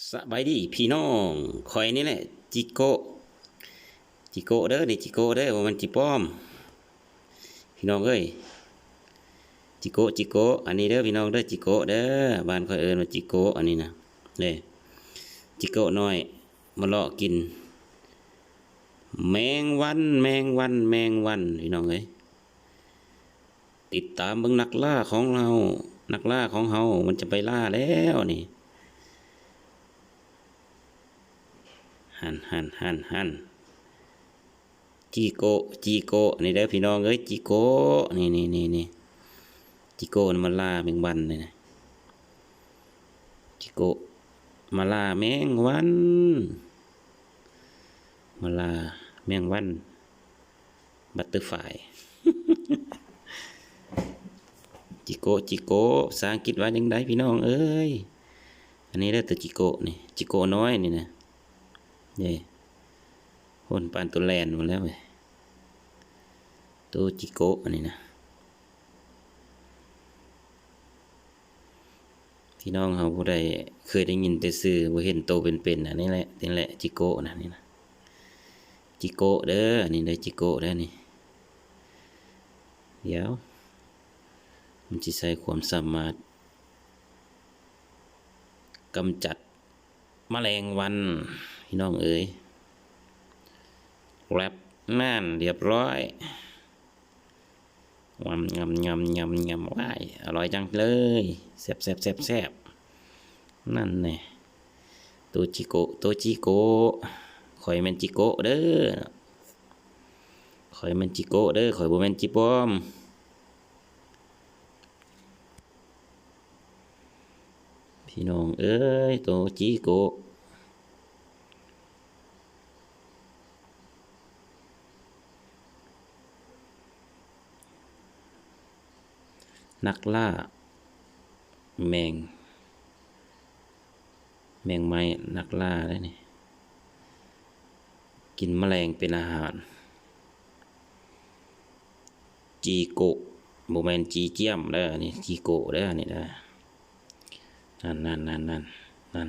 สบายดีพี่น้องคอยนี่แหละจิโกะจิโกะเด้อนี่จิโกะเด้อว่ามันจิป้อม พี่น้องเอ้ยจิโกะจิโกะอันนี้เด้อพี่น้องเด้อจิโกะเด้อบ้านคอยเอิ้นว่าจิโกะอันนี้นะเด้จิโกะน้อยมาเลาะกิน แมงวันแมงวันแมงวันพี่น้องเอ้ยติดตามเบิ่งนักล่าของเรา นักล่าของเฮามันจะไปล่าแล้วนี่ หันหันหันหันจีโกจีโกนี่เด้อพี่น้องเอ้ยจีโกนี่นี่นี่นี่จีโกนมันล่าแมงวันเลยนะจีโกมาล่าแมงวันมาล่าแมงวันบัตเตอร์ไฟจิโกจิโกะภาษาอังกฤษว่าจังไดพี่น้องเอ้ยอันนี้ได้แต่จิโกนี่จิโกน้อยนี่นะ นี่คนปานตัวแลนหมาแล้วเว้ยตัวจิโกะอันนี้นะ พี่น้องเขาผู้ใดเคยได้ยินแต่ซื้อบ่เห็นโตเป็นๆอันนี้แหละนี่แหละจิโกะนะนี่นะจิโกะเด้ออันนี้ได้อจิโกะเด้อนี่เดี๋ยวมันจะใช้ความสามารถกำจัดแมลงวัน พี่น้องเอ๋ยแรปนั่นเรียบร้อยงำงำงำงำงำว้ายอร่อยจังเลยแซ่บแซ่บแซ่บแซ่บนั่นไงตัวจิโกตัวจิโกข่อยแมนจิโกเด้อข่อยแมนจิโกเด้อข่อยบ่แมนจิปอมพี่น้องเอ้ยตัวจิโก นักล่า แมง แมงไม้นักล่าได้นี่ กินแมลงเป็นอาหาร จีโกะโมเมนจีเจียมได้อนี่จีโกะได้นี่ได้นั่นนั่นนั่นนั่นนั่น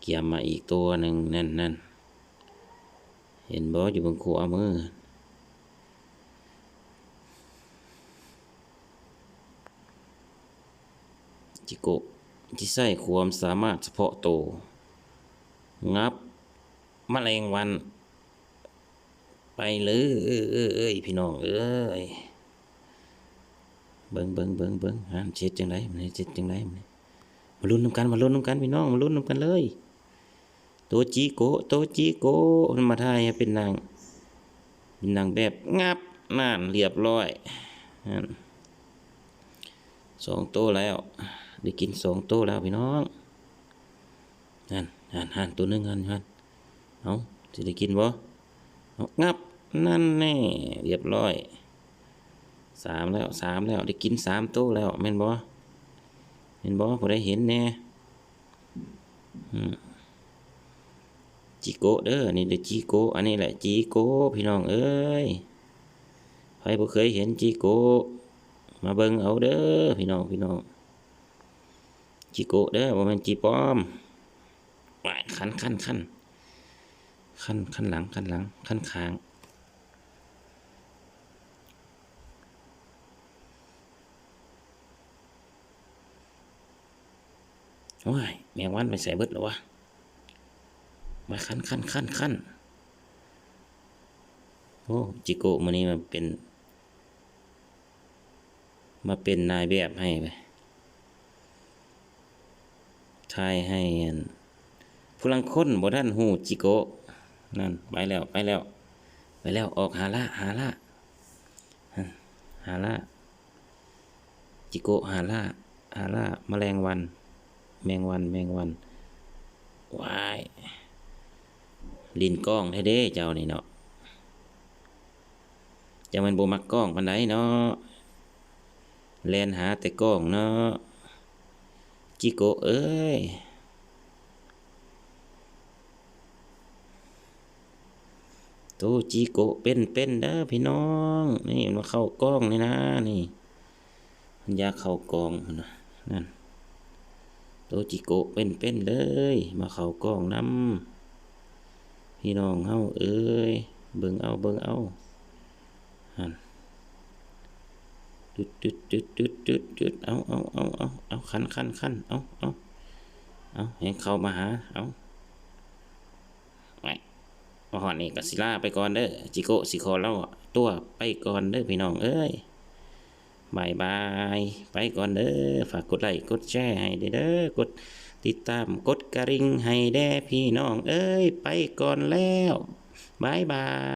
เกียมมาอีกตัวหนึ่งนั่นนั่นเห็นบอสอยู่บนขวมือ จิโกะที่ใส่ความสามารถเฉพาะตัวงับมแมลงวัน ไปเลยเอ้ยเอ้ยเอ้ยพี่น้องเอ้ยเบิ้งเบิ้งเบิ้งเบิ้งฮะเช็ดจังไรมันเช็ดจังไรมันมาลุ้นน้ำกันมาลุ้นน้ำกันพี่น้องมาลุ้นน้ำกันเลยตัวจีโกะตัวจีโกมันมาทายเป็นนางเป็นนางแบบงับนั่นเรียบร้อยอันสองโตแล้ว ได้กินสองโตแล้วพี่น้องหันหันหันตัวหนึงหันหันเอาจะได้กินบ่เอางับนั่นแน่เรียบร้อยสามแล้วสามแล้วได้กินสามโตแล้วแม่นบ่แม่นบ่พอได้เห็นแน่จิโกะเด้อนี่เด้อจิโกะอันนี้แหละจิโกะพี่น้องเอ้ยใครบ่เคยเห็นจิโกะมาเบิ่งเอาเด้อพี่น้องพี่น้อง จิโกะเด้อบ่แม่นจีปอมไปคันคันคันคันคันหลังคันหลังคันคางโอ้ยแมงวันไปใส่เบิดแล้ววะมาคันคันคันคันโอ้จิโกะมื้อนี้มันเป็น มาเป็นนายแบบให้ไป ทายให้อันผู้ลังคนบ่ท่านหูจิโกนั่นไปแล้วไปแล้ว ไปแล้วออกหาละหาละห่าละจิโกหาละหาละแมลงวัน แมงวันแมงวันวายลินกล้องแท้เด้เจ้านี่เนาะจ้ามันบ่มักกล้องปานใดเนาะแลนหาแต่กล้องเนาะ จิโกเอ้ยโตจิโกเป็นเป็นเด้อพี่น้อง นี่มาเข้ากล้องนี่นะนี่มันยากเข้ากล้องนะนั่นโตจิโกเป็นเป็นเลย มาเข้ากล้องนำพี่น้องเฮาเอ้ยเบิ่งเอาเบิ่งเอาหัน จุดจุดจุดจุดจุดจุดเอาเอาเอาเอาเอาคันคันคันเอาเอาเอาให้เข้ามาหาเอาไว้มาหอนี่ก็สิลาไปก่อนเด้อจิโกะสิขอเล่าตัวไปก่อนเด้อพี่น้องเอ้ยบายบายไปก่อนเด้อฝากกดไลค์กดแชร์ให้เด้อกดติดตามกดกระดิ่งให้แด่พี่น้องเอ้ยไปก่อนแล้วบายบาย